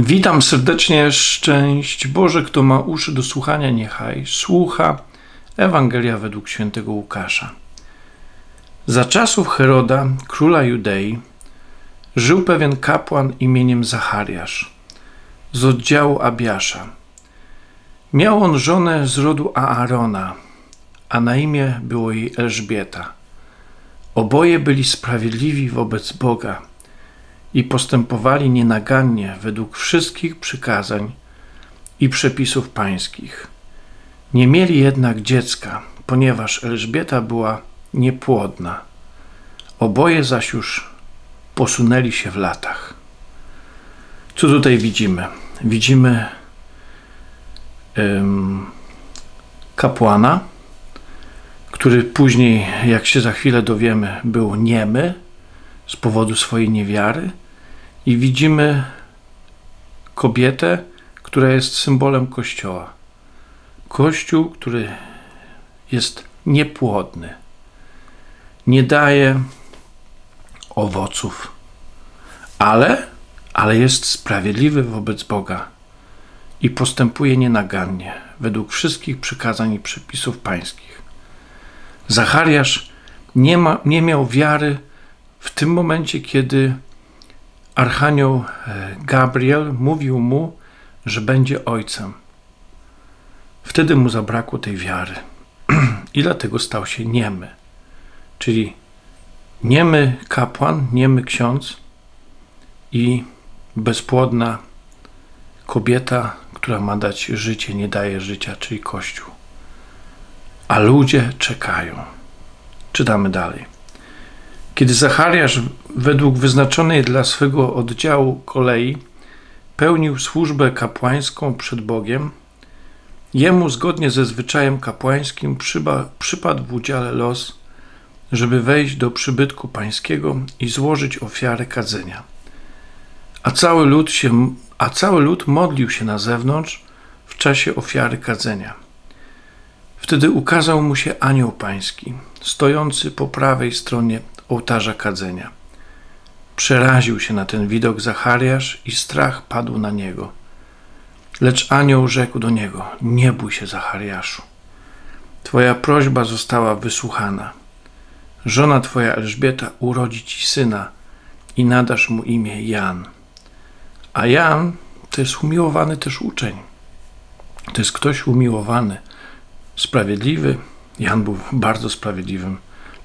Witam serdecznie, szczęść Boże, kto ma uszy do słuchania, niechaj słucha. Ewangelia według świętego Łukasza. Za czasów Heroda, króla Judei, żył pewien kapłan imieniem Zachariasz z oddziału Abiasza. Miał on żonę z rodu Aarona, a na imię było jej Elżbieta. Oboje byli sprawiedliwi wobec Boga i postępowali nienagannie według wszystkich przykazań i przepisów pańskich. Nie mieli jednak dziecka, ponieważ Elżbieta była niepłodna. Oboje zaś już posunęli się w latach. Co tutaj widzimy? Widzimy um, kapłana, który później, jak się za chwilę dowiemy, był niemy z powodu swojej niewiary, i widzimy kobietę, która jest symbolem Kościoła. Kościół, który jest niepłodny, nie daje owoców, ale, ale jest sprawiedliwy wobec Boga i postępuje nienagannie według wszystkich przykazań i przepisów pańskich. Zachariasz nie, ma, nie miał wiary tym momencie, kiedy Archanioł e, Gabriel mówił mu, że będzie ojcem. Wtedy mu zabrakło tej wiary i dlatego stał się niemy. Czyli niemy kapłan, niemy ksiądz i bezpłodna kobieta, która ma dać życie, nie daje życia, czyli Kościół. A ludzie czekają. Czytamy dalej. Kiedy Zachariasz według wyznaczonej dla swego oddziału kolei pełnił służbę kapłańską przed Bogiem, jemu zgodnie ze zwyczajem kapłańskim przyba, przypadł w udziale los, żeby wejść do przybytku pańskiego i złożyć ofiarę kadzenia. A cały lud, się, a cały lud modlił się na zewnątrz w czasie ofiary kadzenia. Wtedy ukazał mu się anioł pański, stojący po prawej stronie ołtarza kadzenia. Przeraził się na ten widok Zachariasz i strach padł na niego. Lecz anioł rzekł do niego: Nie bój się, Zachariaszu. Twoja prośba została wysłuchana. Żona twoja Elżbieta urodzi ci syna i nadasz mu imię Jan. A Jan to jest umiłowany też uczeń. To jest ktoś umiłowany, sprawiedliwy. Jan był bardzo sprawiedliwym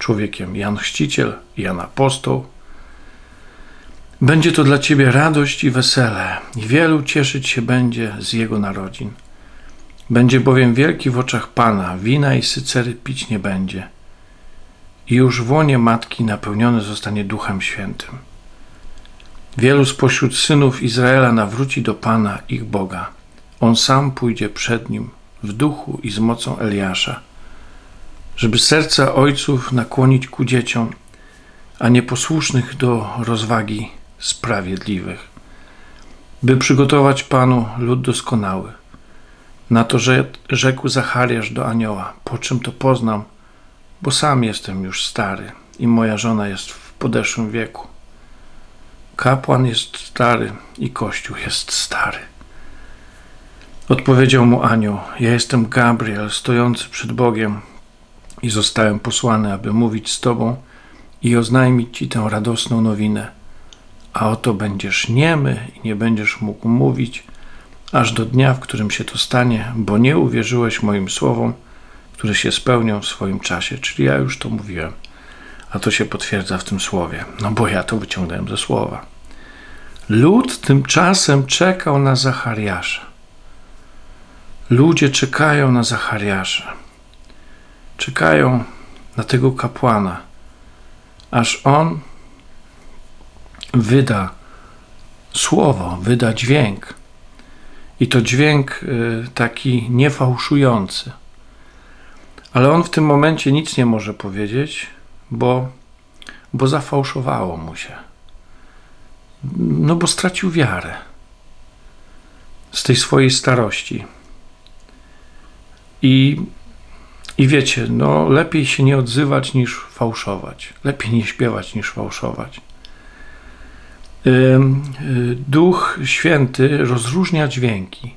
człowiekiem. Jan Chrzciciel, Jan Apostoł. Będzie to dla ciebie radość i wesele, i wielu cieszyć się będzie z jego narodzin. Będzie bowiem wielki w oczach Pana, wina i sycery pić nie będzie. I już w łonie matki napełniony zostanie Duchem Świętym. Wielu spośród synów Izraela nawróci do Pana, ich Boga. On sam pójdzie przed nim w duchu i z mocą Eliasza żeby serca ojców nakłonić ku dzieciom, a nieposłusznych do rozwagi sprawiedliwych, by przygotować Panu lud doskonały. Na to rzekł Zachariasz do anioła, po czym to poznam, bo sam jestem już stary i moja żona jest w podeszłym wieku. Kapłan jest stary i Kościół jest stary. Odpowiedział mu anioł: Ja jestem Gabriel, stojący przed Bogiem, i zostałem posłany, aby mówić z Tobą i oznajmić Ci tę radosną nowinę. A oto będziesz niemy i nie będziesz mógł mówić, aż do dnia, w którym się to stanie, bo nie uwierzyłeś moim słowom, które się spełnią w swoim czasie. Czyli ja już to mówiłem, a to się potwierdza w tym słowie, no bo ja to wyciągnąłem ze słowa. Lud tymczasem czekał na Zachariasza. Ludzie czekają na Zachariasza czekają na tego kapłana, aż on wyda słowo, wyda dźwięk. I to dźwięk y, taki niefałszujący. Ale on w tym momencie nic nie może powiedzieć, bo, bo zafałszowało mu się. No bo stracił wiarę z tej swojej starości. I i wiecie, no lepiej się nie odzywać niż fałszować. Lepiej nie śpiewać niż fałszować. Y, Duch Święty rozróżnia dźwięki.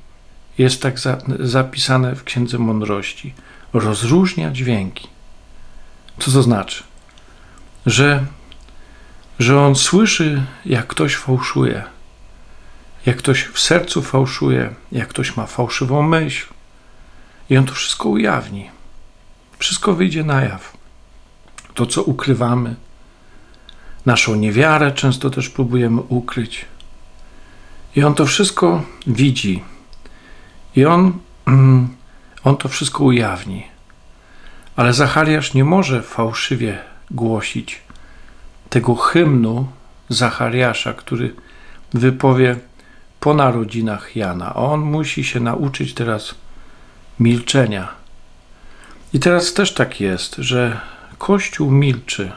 Jest tak za, zapisane w Księdze Mądrości. Rozróżnia dźwięki. Co to znaczy? Że, że on słyszy, jak ktoś fałszuje, jak ktoś w sercu fałszuje, jak ktoś ma fałszywą myśl, i on to wszystko ujawni. Wszystko wyjdzie na jaw. To, co ukrywamy, naszą niewiarę często też próbujemy ukryć. I on to wszystko widzi. I on, on to wszystko ujawni. Ale Zachariasz nie może fałszywie głosić tego hymnu Zachariasza, który wypowie po narodzinach Jana. On musi się nauczyć teraz milczenia. I teraz też tak jest, że Kościół milczy.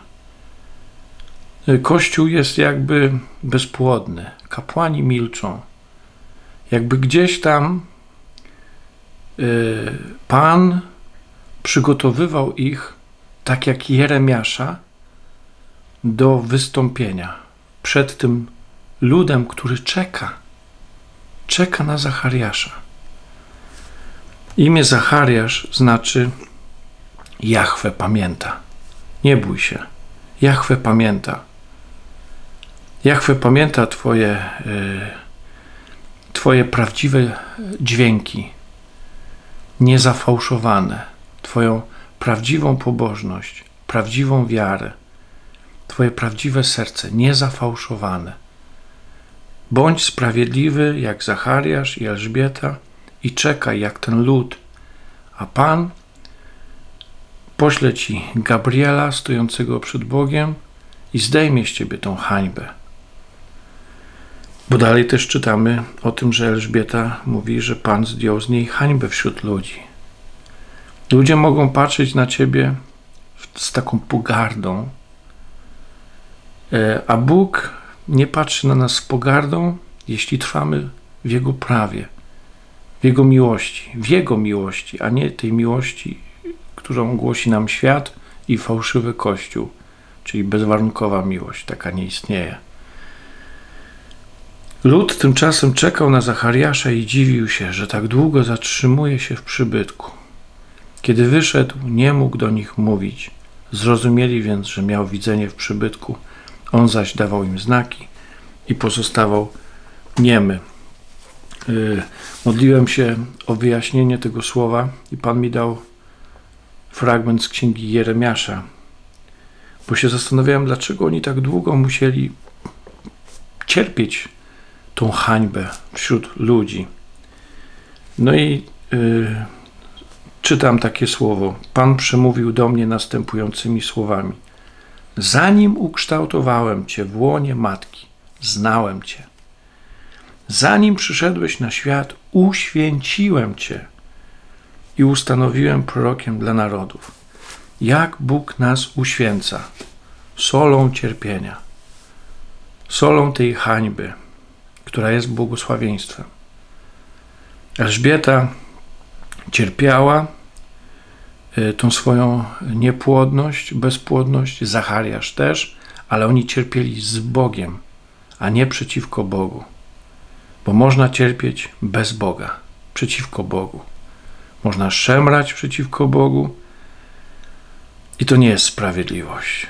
Kościół jest jakby bezpłodny. Kapłani milczą. Jakby gdzieś tam y, Pan przygotowywał ich, tak jak Jeremiasza, do wystąpienia przed tym ludem, który czeka. Czeka na Zachariasza. Imię Zachariasz znaczy Jahwe pamięta. Nie bój się. Jahwe pamięta. Jahwe pamięta Twoje, y, twoje prawdziwe dźwięki, niezafałszowane, Twoją prawdziwą pobożność, prawdziwą wiarę, Twoje prawdziwe serce, niezafałszowane. Bądź sprawiedliwy jak Zachariasz i Elżbieta i czekaj jak ten lud, a Pan pośle ci Gabriela stojącego przed Bogiem i zdejmie z ciebie tą hańbę. Bo dalej też czytamy o tym, że Elżbieta mówi, że Pan zdjął z niej hańbę wśród ludzi. Ludzie mogą patrzeć na ciebie z taką pogardą, e, a Bóg nie patrzy na nas z pogardą, jeśli trwamy w Jego prawie, w Jego miłości, w Jego miłości, a nie tej miłości którą głosi nam świat i fałszywy Kościół, czyli bezwarunkowa miłość, taka nie istnieje. Lud tymczasem czekał na Zachariasza i dziwił się, że tak długo zatrzymuje się w przybytku. Kiedy wyszedł, nie mógł do nich mówić. Zrozumieli więc, że miał widzenie w przybytku, on zaś dawał im znaki i pozostawał niemy. Yy, modliłem się o wyjaśnienie tego słowa i Pan mi dał fragment z księgi Jeremiasza, bo się zastanawiałem, dlaczego oni tak długo musieli cierpieć tą hańbę wśród ludzi. No i yy, czytam takie słowo. Pan przemówił do mnie następującymi słowami: Zanim ukształtowałem cię w łonie matki, znałem cię. Zanim przyszedłeś na świat, uświęciłem cię i ustanowiłem prorokiem dla narodów. Jak Bóg nas uświęca solą cierpienia, solą tej hańby, która jest błogosławieństwem. Elżbieta cierpiała y, tą swoją niepłodność, bezpłodność, Zachariasz też, ale oni cierpieli z Bogiem, a nie przeciwko Bogu. Bo można cierpieć bez Boga, przeciwko Bogu. Można szemrać przeciwko Bogu. I to nie jest sprawiedliwość.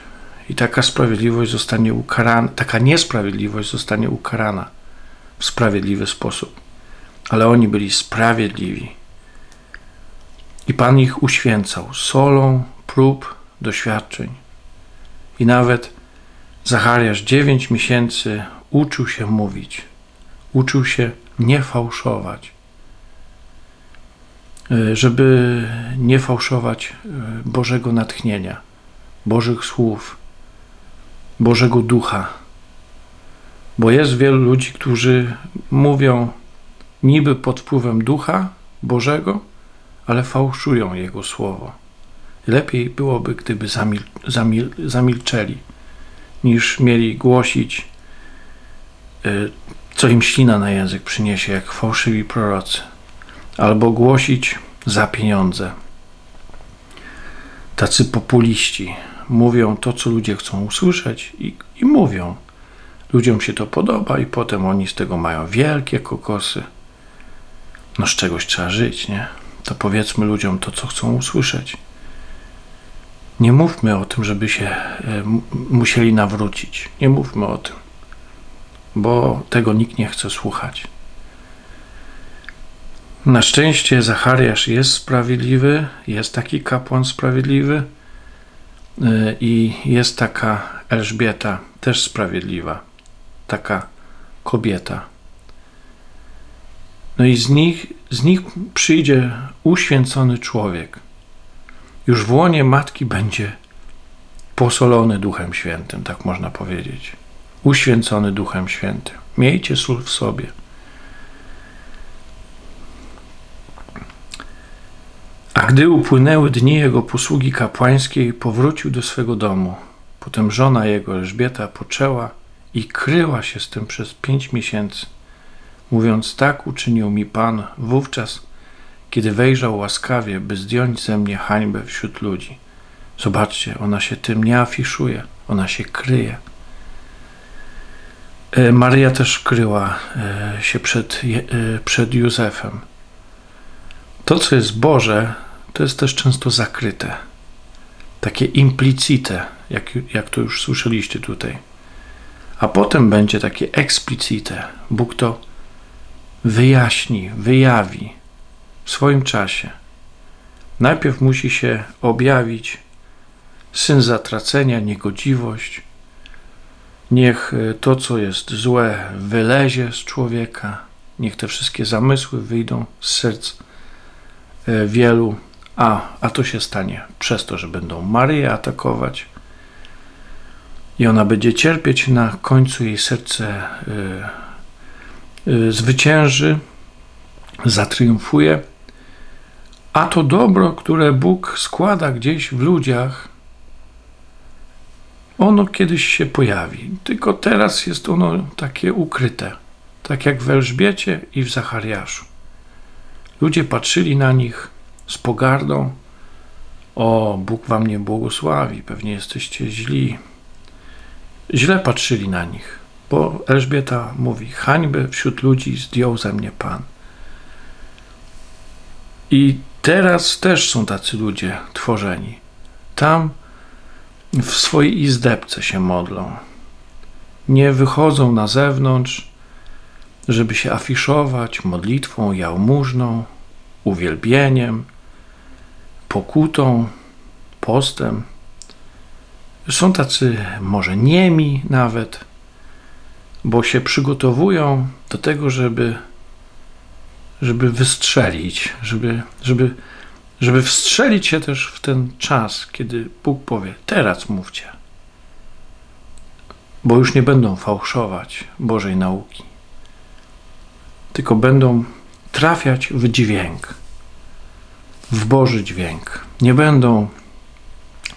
I taka sprawiedliwość zostanie ukarana, taka niesprawiedliwość zostanie ukarana w sprawiedliwy sposób. Ale oni byli sprawiedliwi. I Pan ich uświęcał solą prób, doświadczeń. I nawet Zachariasz dziewięć miesięcy uczył się mówić, uczył się nie fałszować. E, żeby nie fałszować e, Bożego natchnienia, Bożych słów, Bożego ducha. Bo jest wielu ludzi, którzy mówią niby pod wpływem ducha Bożego, ale fałszują Jego słowo. Lepiej byłoby, gdyby zamil zamil zamilczeli, niż mieli głosić, e, co im ślina na język przyniesie, jak fałszywi prorocy albo głosić za pieniądze. Tacy populiści mówią to, co ludzie chcą usłyszeć i, i mówią, Ludziom się to podoba i potem oni z tego mają wielkie kokosy. No z czegoś trzeba żyć, nie? To powiedzmy ludziom to, co chcą usłyszeć. Nie mówmy o tym, żeby się e, musieli nawrócić. Nie mówmy o tym, bo tego nikt nie chce słuchać. Na szczęście Zachariasz jest sprawiedliwy, jest taki kapłan sprawiedliwy y, i jest taka Elżbieta też sprawiedliwa, taka kobieta. No i z nich, z nich przyjdzie uświęcony człowiek. Już w łonie matki będzie posolony Duchem Świętym, tak można powiedzieć. Uświęcony Duchem Świętym. Miejcie sól w sobie. A gdy upłynęły dni jego posługi kapłańskiej, powrócił do swego domu. Potem żona jego, Elżbieta, poczęła i kryła się z tym przez pięć miesięcy, mówiąc: Tak uczynił mi Pan wówczas, kiedy wejrzał łaskawie, by zdjąć ze mnie hańbę wśród ludzi. Zobaczcie, ona się tym nie afiszuje, ona się kryje. E, Maria też kryła e, się przed, e, przed Józefem. To, co jest Boże, to jest też często zakryte. Takie implicite, jak, jak to już słyszeliście tutaj. A potem będzie takie explicite. Bóg to wyjaśni, wyjawi w swoim czasie. Najpierw musi się objawić syn zatracenia, niegodziwość. Niech e, to, co jest złe, wylezie z człowieka. Niech te wszystkie zamysły wyjdą z serc e, wielu, a, a to się stanie przez to, że będą Maryję atakować i ona będzie cierpieć, na końcu jej serce y, y, zwycięży, zatriumfuje, a to dobro, które Bóg składa gdzieś w ludziach, ono kiedyś się pojawi, tylko teraz jest ono takie ukryte, tak jak w Elżbiecie i w Zachariaszu. Ludzie patrzyli na nich z pogardą. O, Bóg wam nie błogosławi, pewnie jesteście źli. Źle patrzyli na nich, bo Elżbieta mówi: Hańbę wśród ludzi zdjął ze mnie Pan. I teraz też są tacy ludzie tworzeni. Tam w swojej izdebce się modlą. Nie wychodzą na zewnątrz, żeby się afiszować modlitwą, jałmużną, uwielbieniem, pokutą, postem. Są tacy może niemi nawet, bo się przygotowują do tego, żeby, żeby wystrzelić, żeby, żeby, żeby wstrzelić się też w ten czas, kiedy Bóg powie: Teraz mówcie. Bo już nie będą fałszować Bożej nauki, tylko będą trafiać w dźwięk, w Boży dźwięk. Nie będą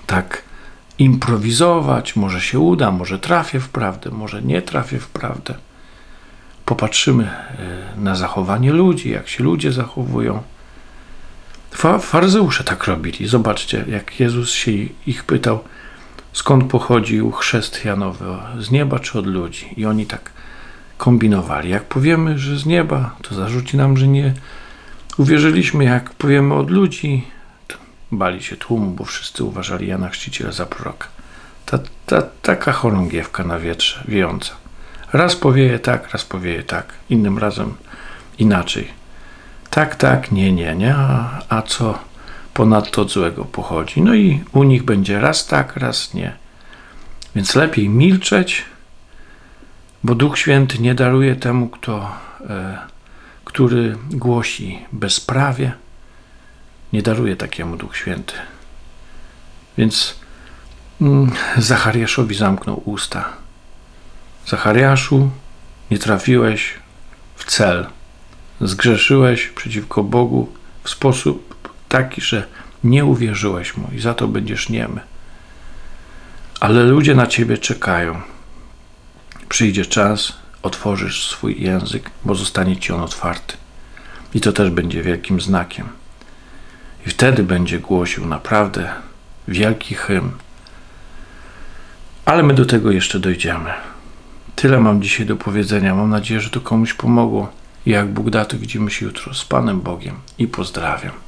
tak improwizować, może się uda, może trafię w prawdę, może nie trafię w prawdę. Popatrzymy e, na zachowanie ludzi, jak się ludzie zachowują. Fa- faryzeusze tak robili. Zobaczcie, jak Jezus się ich pytał, skąd pochodził chrzest Janowy, z nieba czy od ludzi. I oni tak kombinowali. Jak powiemy, że z nieba, to zarzuci nam, że nie uwierzyliśmy. Jak powiemy od ludzi, bali się tłumu, bo wszyscy uważali Jana Chrzciciela za proroka. Ta, ta, taka chorągiewka na wietrze, wiejąca. Raz powieje tak, raz powieje tak, innym razem inaczej. Tak, tak, nie, nie, nie, a, a co ponadto od złego pochodzi? No i u nich będzie raz tak, raz nie. Więc lepiej milczeć, bo Duch Święty nie daruje temu, kto, e, który głosi bezprawie, nie daruje takiemu Duch Święty. Więc mm, Zachariaszowi zamknął usta. Zachariaszu, nie trafiłeś w cel. Zgrzeszyłeś przeciwko Bogu w sposób taki, że nie uwierzyłeś mu i za to będziesz niemy. Ale ludzie na ciebie czekają. Przyjdzie czas, otworzysz swój język, bo zostanie ci on otwarty. I to też będzie wielkim znakiem. I wtedy będzie głosił naprawdę wielki hymn. Ale my do tego jeszcze dojdziemy. Tyle mam dzisiaj do powiedzenia. Mam nadzieję, że to komuś pomogło. Jak Bóg da, to widzimy się jutro z Panem Bogiem. I pozdrawiam.